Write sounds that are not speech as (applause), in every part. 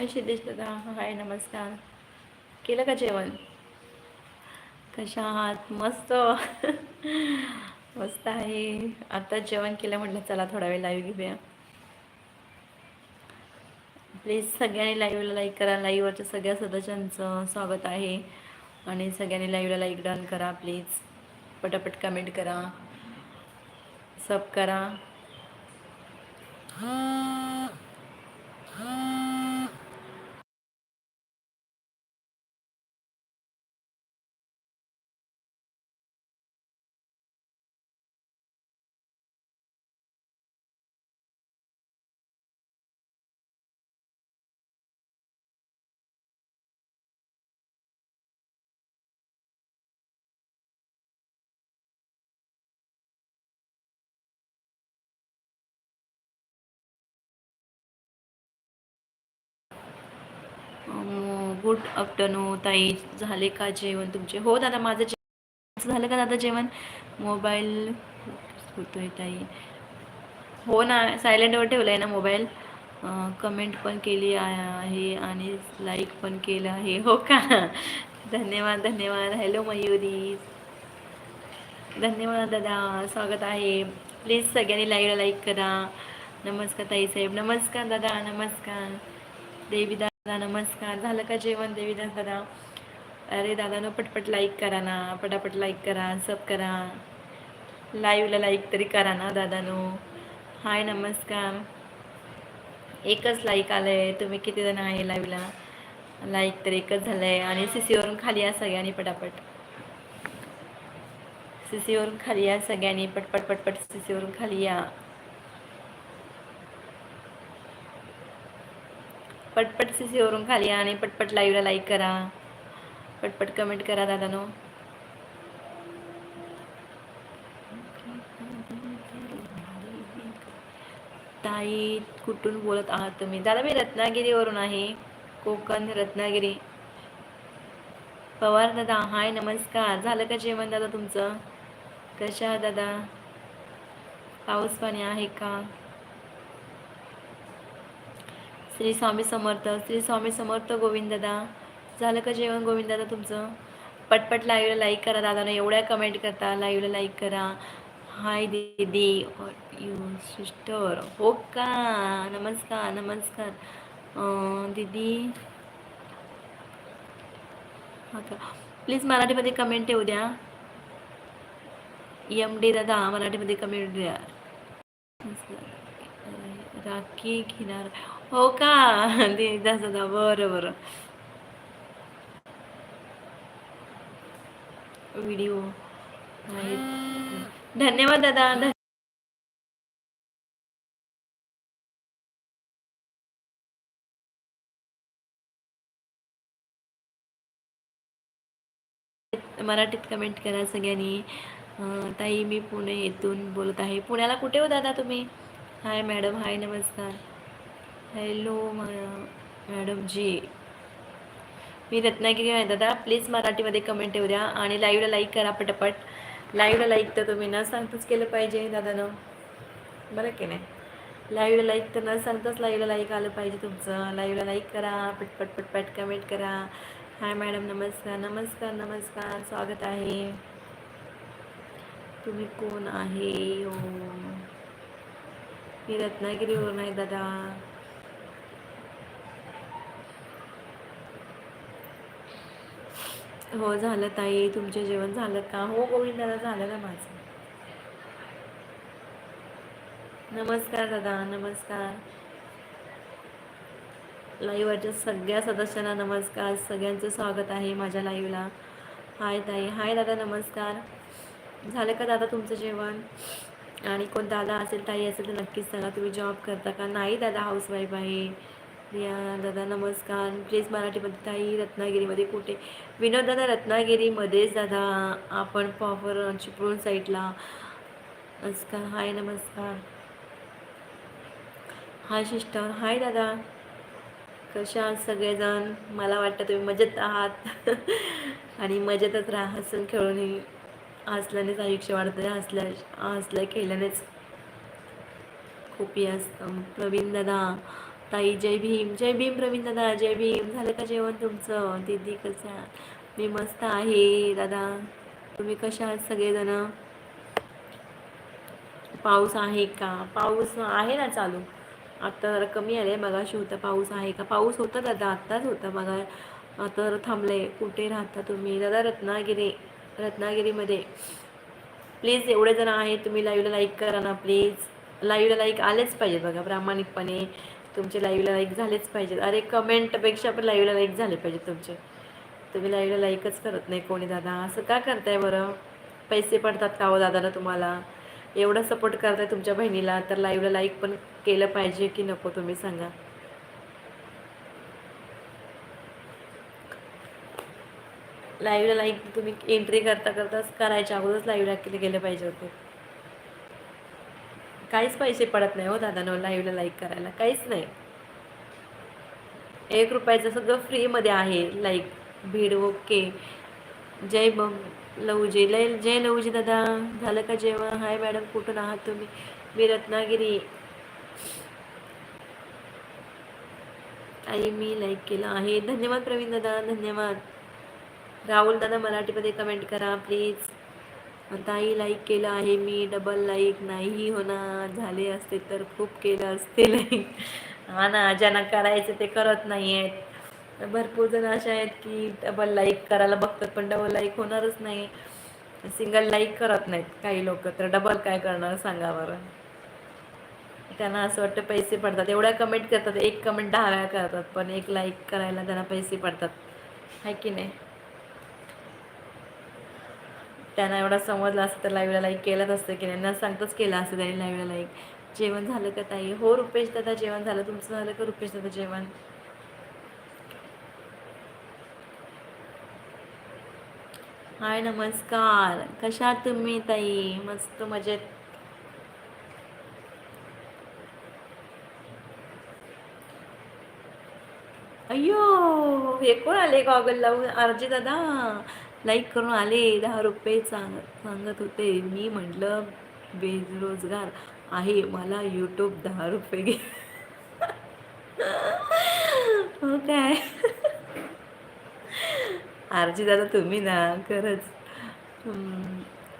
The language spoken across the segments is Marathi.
हाय सिद्धेश दादा. हाय नमस्कार. केलं का जेवण? कशा आहात? मस्त. (laughs) मस्त आहे. आता जेवण केलं म्हटलं चला थोडा वेळ लाईव्ह घेऊया. प्लीज सगळ्यांनी लाईव्हला लाईक करा. लाईव्हवरच्या सगळ्या सदस्यांचं स्वागत आहे. आणि सगळ्यांनी लाईव्हला लाईक डन करा प्लीज पटापट कमेंट करा. सब करा. गुड आफ्टरनून ताई झाले का जेवण तुमचे? हो दादा माझं जेवण झालं का दादा जेवण? मोबाईल होतोय ताई. हो ना सायलेंटवर ठेवलं आहे ना मोबाईल. कमेंट पण केली आहे आणि लाईक पण केलं आहे. हो का? धन्यवाद धन्यवाद. हॅलो मयुरी. धन्यवाद दादा. स्वागत आहे. प्लीज सगळ्यांनी लाईव्हला लाईक करा. नमस्कार ताई साहेब. नमस्कार दादा. नमस्कार. देवी दादा नमस्कार. झालं का जेवण देवी दादा अरे दादानं पटपट लाईक करा ना. पटापट लाईक करा सब करा. लाईव्हला लाईक तरी करा ना दादानो. हाय नमस्कार. एकच लाईक आलं आहे तुम्ही किती जण आहे लाईव्हला लाईक तर एकच झालं आहे आणि सी सीवरून खाली या सगळ्यांनी पटापट. सी सीवरून खाली या सगळ्यांनी. पटपट पटपट सी सीवरून खाली या. पटपट सी सीवरून खाली या आणि पटपट लाईव्हला लाईक करा. पटपट कमेंट करा दादानो. ताई कुठून बोलत आहात तुम्ही? दादा मी रत्नागिरीवरून आहे. कोकण रत्नागिरी. पवार दादा हाय नमस्कार. झालं का जेवण दादा तुमचं? कशा दादा? पाऊस पाणी आहे का? श्री स्वामी समर्थ श्री स्वामी समर्थ गोविंददा झालं का जेवण गोविंददा तुमचं? पटपट लाईव्हला लाईक करा दादा एवढ्या कमेंट करता लाईव्हला लाईक करा. हाय दीदी यू सिस्टर हो का? नमस्कार नमस्कार. दीदी. हा का प्लीज मराठीमध्ये कमेंट येऊ द्या. एम डी दादा मराठीमध्ये कमेंट द्या. राखी घेणार. हो का? दादा दादा बरं बरं. व्हिडिओ. धन्यवाद दादा. मराठीत कमेंट करा सगळ्यांनी. ताई मी पुणे येथून बोलत आहे. पुण्याला कुठे हो दादा तुम्ही? हाय मॅडम हाय नमस्कार. हॅलो मॅडम जी मी रत्नागिरी आहे. दादा प्लीज मराठीमध्ये कमेंट ठेवू द्या आणि लाईव्हला लाईक करा पटपट. लाईव्हला लाईक तर तुम्ही न सांगताच केलं पाहिजे दादानं. बरं की नाही? लाईव्हला लाईक तर न सांगताच लाईव्हला लाईक आलं पाहिजे तुमचं. लाईव्हला लाईक करा पटपट पटपट कमेंट करा. हाय मॅडम नमस्कार नमस्कार नमस्कार. स्वागत आहे. तुम्ही कोण आहे? हो. मी रत्नागिरीवरून आहे दादा. हो झालं ताई. तुमचं जेवण झालं का? हो गोविंद दादा झालं ना माझं. नमस्कार दादा नमस्कार. लाईव्हच्या सगळ्या सदस्यांना नमस्कार. सगळ्यांचं स्वागत आहे माझ्या लाईव्हला. हाय ताई. हाय दादा नमस्कार. झालं का दादा तुमचं जेवण? आणि कोण दादा असेल ताई असेल तर नक्कीच सांगा. तुम्ही जॉब करता का? नाही दादा हाऊसवाईफ आहे. प्रिया दादा नमस्कार. प्लीज मराठीमध्ये ताई रत्नागिरीमध्ये कुठे? विनोद दादा रत्नागिरीमध्येच दादा. आपण पॉपर चिपळूण साईडला नमस्कार. हाय नमस्कार. हाय सिस्टर हाय दादा. कशा आहात सगळेजण? मला वाटतं तुम्ही मजेत आहात. (laughs) आणि मजेतच राहा. हसून खेळून हसल्यानेच आयुष्य वाढतं हसल्या हसल्या खेळल्यानेच खूप असतं. प्रवीण दादा ताई जय भीम. जय भीम प्रवीण दादा जय भीम. झालं का जेवण तुमचं? दीदी कसं मी मस्त आहे. दादा तुम्ही कशा आहात सगळेजण? पाऊस आहे का? पाऊस आहे ना चालू. आता जरा कमी आले मगाशी होता पाऊस आहे का? पाऊस होता दादा आत्ताच होता बघा. आता थांबले कुठे राहता तुम्ही? दादा रत्नागिरी रत्नागिरीमध्ये. प्लीज एवढे जण आहेत तुम्ही लाईव्हला लाईक करा ना प्लीज. लाईव्हला लाईक आलेच पाहिजे बघा प्रामाणिकपणे. तुमचे लाईव्हला लाईक झालेच पाहिजेत. अरे कमेंटपेक्षा पण लाईव्हला लाईक झाले पाहिजेत तुमचे. तुम्ही लाईव्हला लाईकच करत नाही कोणी दादा. असं का करताय बरं? पैसे पडतात का हो दादाला तुम्हाला? एवढा सपोर्ट करताय तुमच्या बहिणीला तर लाईव्हला लाईक पण केलं पाहिजे की नको तुम्ही सांगा? लाईव्हला लाईक तुम्ही एंट्री करता करताच करायच्या अगोदरच लाईव्हला केले गेलं पाहिजे होते. काहीच पैसे पडत नाही हो दादा नो लाईव्हला लाईक करायला काहीच नाही. एक रुपयाचं सगळं फ्रीमध्ये आहे लाईक भीड ओके जय बम लवजी लय जय लवजी दादा झालं का जेवण? हाय मॅडम कुठून आहात तुम्ही? मी रत्नागिरी. आई मी लाईक केलं आहे. धन्यवाद प्रवीण दादा धन्यवाद. राहुल दादा मराठीमध्ये कमेंट करा प्लीज ताई लाईक केलं आहे मी डबल लाईक नाही होणार. झाले असते तर खूप केलं असते लाईक हा ना ज्यांना करायचं ते करत नाही आहेत भरपूर जण असे आहेत की डबल लाईक करायला बघतात पण डबल लाईक होणारच नाही. सिंगल लाईक करत नाहीत काही लोक तर डबल काय करणार सांगा बरं. त्यांना असं वाटतं पैसे पडतात. एवढ्या कमेंट करतात एक कमेंट दहा वेळा करतात पण एक लाईक करायला त्यांना पैसे पडतात. आहे की नाही? त्यांना एवढा समजला असतं तर लाईव्हला लाईक केलंच असतं की त्यांना सांगताच केलं असतं त्यांनी लाईव्हला लाईक. जेवण झालं का ताई? हो रुपेश दादा जेवण झालं. तुमचं झालं का रुपेश दादा जेवण? हाय नमस्कार. कशा तुम्ही ताई? मस्त मजेत. अय्यो हे कोण आले गॉगल लावून? आरजी दादा. लाईक करून आले दहा रुपये सांग सांगत होते. मी म्हटलं बेरोजगार आहे मला यूट्यूब दहा रुपये घे. (laughs) हो काय? आरजी दादा तुम्ही ना खरंच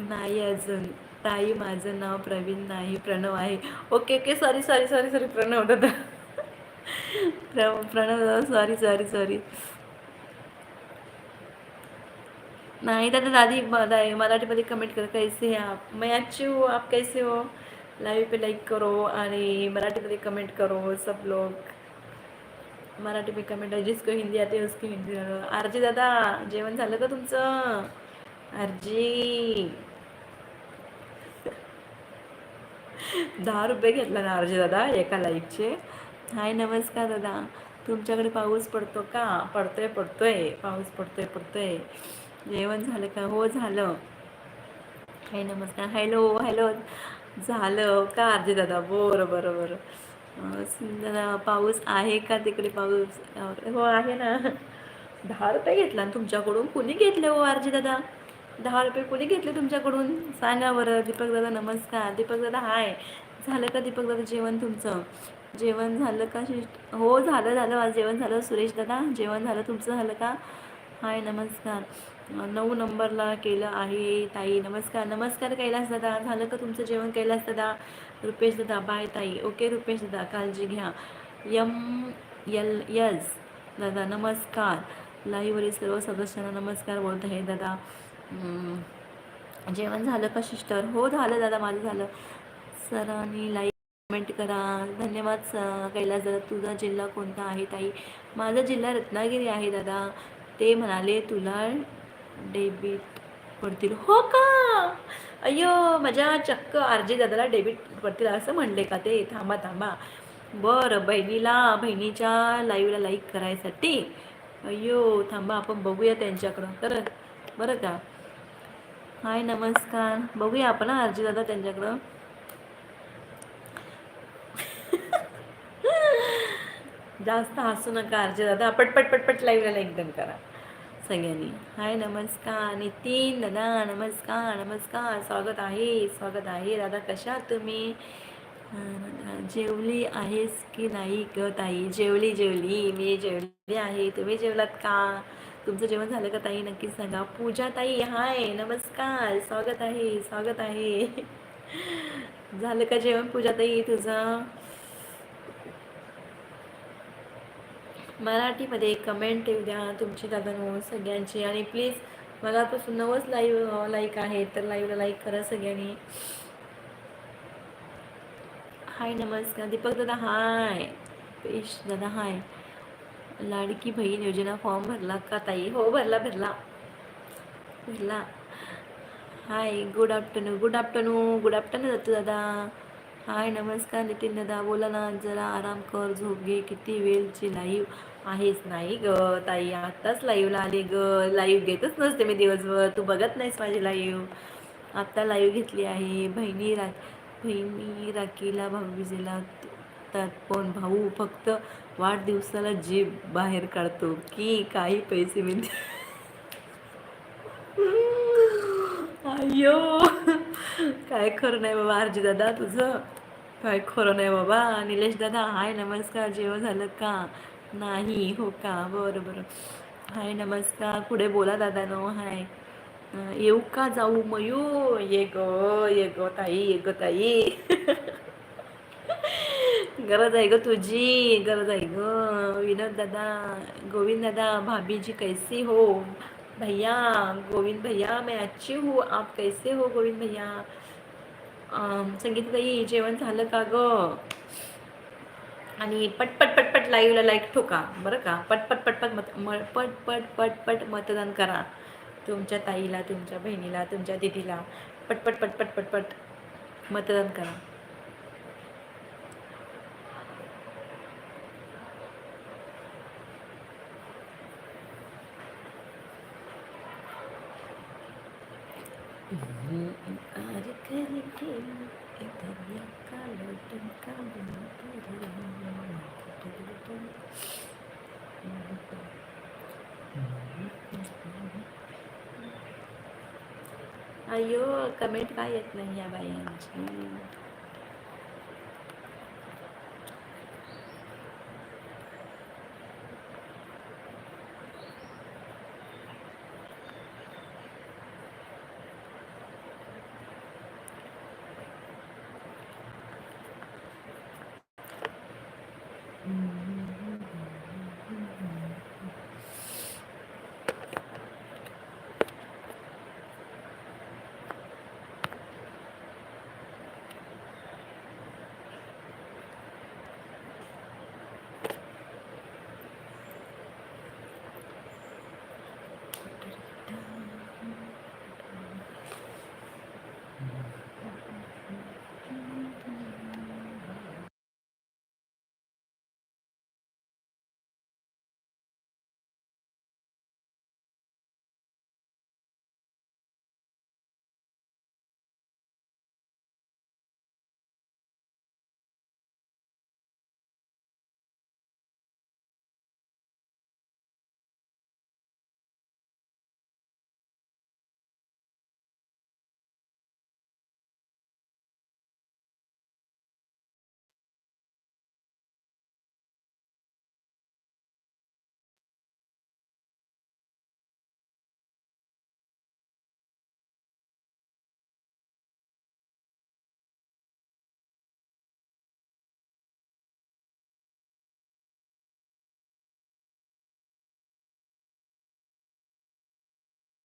नाही अजून. ताई माझं नाव प्रवीण नाही प्रणव आहे. Okay okay sorry sorry sorry sorry Pranav दादा. (laughs) प्रणव दादा सॉरी सॉरी सॉरी नहीं दादा दादी मराठीमध्ये कमेंट कर कैसे हैं आप? मैं अच्छी हूँ आप कैसे हो? लाइव पे लाइक करो आणि मराठीमध्ये कमेंट करो सब लोग. मराठी में कमेंट आहे जिसको हिंदी आते है उसको हिंदी करो. आरजी दादा जेवण झालं का तुमचं? आरजी. दहा रुपये घेतला ना आरजी दादा एका लाईकचे हाय नमस्कार दादा. तुमच्याकडे पाऊस पडतो का? पडतोय पडतोय. पाऊस पडतोय पडतोय. जेवण झालं का? हो झालं. हाय नमस्कार. Hello hello. झालं का आरजी दादा? बरं बरं बरं. दादा पाऊस आहे का तिकडे पाऊस? हो आहे ना. दहा रुपये घेतला ना तुमच्याकडून. कुणी घेतले हो आरजी दादा? दहा रुपये कुणी घेतले तुमच्याकडून? सांगा बरं. दीपक दादा नमस्कार. दीपक दादा हाय. झालं का दीपक दादा जेवण तुमचं? जेवण झालं का? शिष्ट हो झालं झालं. जेवण झालं. सुरेश दादा जेवण झालं. तुमचं झालं का? हाय नमस्कार. नऊ नंबरला केलं आहे ताई. नमस्कार. नमस्कार कैलास दादा. झालं का तुमचं जेवण कैलास दादा? रुपेश दादा. बाय ताई. ओके रुपेश दादा. काळजी घ्या. यम यल यस दादा नमस्कार. लाईव्हवरील सर्व सदस्यांना नमस्कार बोलत आहे दादा. जेवण झालं का सिस्टर? हो झालं दादा. माझं झालं. सरांनी लाईक कमेंट करा. धन्यवाद कैलास दादा. तुझा जिल्हा कोणता आहे ताई? माझा जिल्हा रत्नागिरी आहे दादा. ते म्हणाले तुला डेबिट पडतील. हो का? अय्यो माझ्या चक्क आरजी दादाला डेबिट पडतील असं म्हणले का ते? थांबा थांबा. बरं बहिणीला बहिणीच्या लाईव्हला लाईक करायसाठी. अय्यो थांबा आपण बघूया त्यांच्याकडं. तर बरं का? हाय नमस्कार. बघूया आपण आरजी दादा त्यांच्याकडं. (laughs) जास्त हसू नका आरजे दादा. पटपट पटपट लाईव्हला लाईक डन करा. सगळ्यांनी. हाय नमस्कार नितीन दादा नमस्कार नमस्कार. स्वागत आहे स्वागत आहे. दादा कशा तुम्ही? जेवली आहेस की नाही ग ताई? जेवली जेवली. मी जेवली आहे. तुम्ही जेवलात का? तुमचं जेवण झालं का ताई? नक्कीच सांगा. पूजा ताई हाय नमस्कार. स्वागत आहे स्वागत आहे. (laughs) झालं का जेवण पूजा ताई तुझं? मराठीमध्ये कमेंट येऊ द्या तुमची दादा सगळ्यांची. आणि प्लीज मगापासून नवच लाईव्ह लाईक आहे तर लाईव्हला लाईक करा सगळ्यांनी. हाय नमस्कार. दीपक दादा हाय पेश दादा हाय लाडकी बहीण योजना फॉर्म भरला का ताई? हो भरला भरला. भरला. Hi good afternoon good afternoon good afternoon जातो दादा. हाय नमस्कार नितीन दादा. बोला ना जरा आराम कर झोप घे. किती वेळची लाईव्ह आहेस? नाही ग ताई आत्ताच लाईव्हला आले ग. लाईव्ह घेतच नसते मी दिवसभर. तू बघत नाहीस माझी लाईव्ह आत्ता लाईव्ह घेतली आहे. बहिणी रा बहिणी राखीला भाऊबीजेला तर पण भाऊ फक्त वाढदिवसाला जीभ बाहेर काढतो. की काही पैसे मिळते अय्यो (laughs) काय खरं नाही बाबा आरजी दादा तुझं? काय खरं नाही बाबा. निलेश दादा हाय नमस्कार. जेवण झालं का? नाही हो का? बरं बरं. हाय नमस्कार. पुढे बोला दादा नो हाय येऊ का जाऊ मयू ये ग ये ग ताई ये ग ताई. गरज आहे ग तुझी गरज आहे ग. विनोद दादा गोविंद दादा भाभी जी कैसी हो? भैया गोविंद भैया मैं अच्छी हूँ. आप कैसे हो गोविंद भैया? संगीतताई जेवण झालं का ग आणि पटपट पटपट लाईव्हला लाईक ठोका बरं का पटपट पटपट मत म पट पट पट पट मतदान करा तुमच्या ताईला तुमच्या बहिणीला तुमच्या दिदीला पटपट पटपट पटपट मतदान करा अयो कमेंट काय येत नाही या बायांची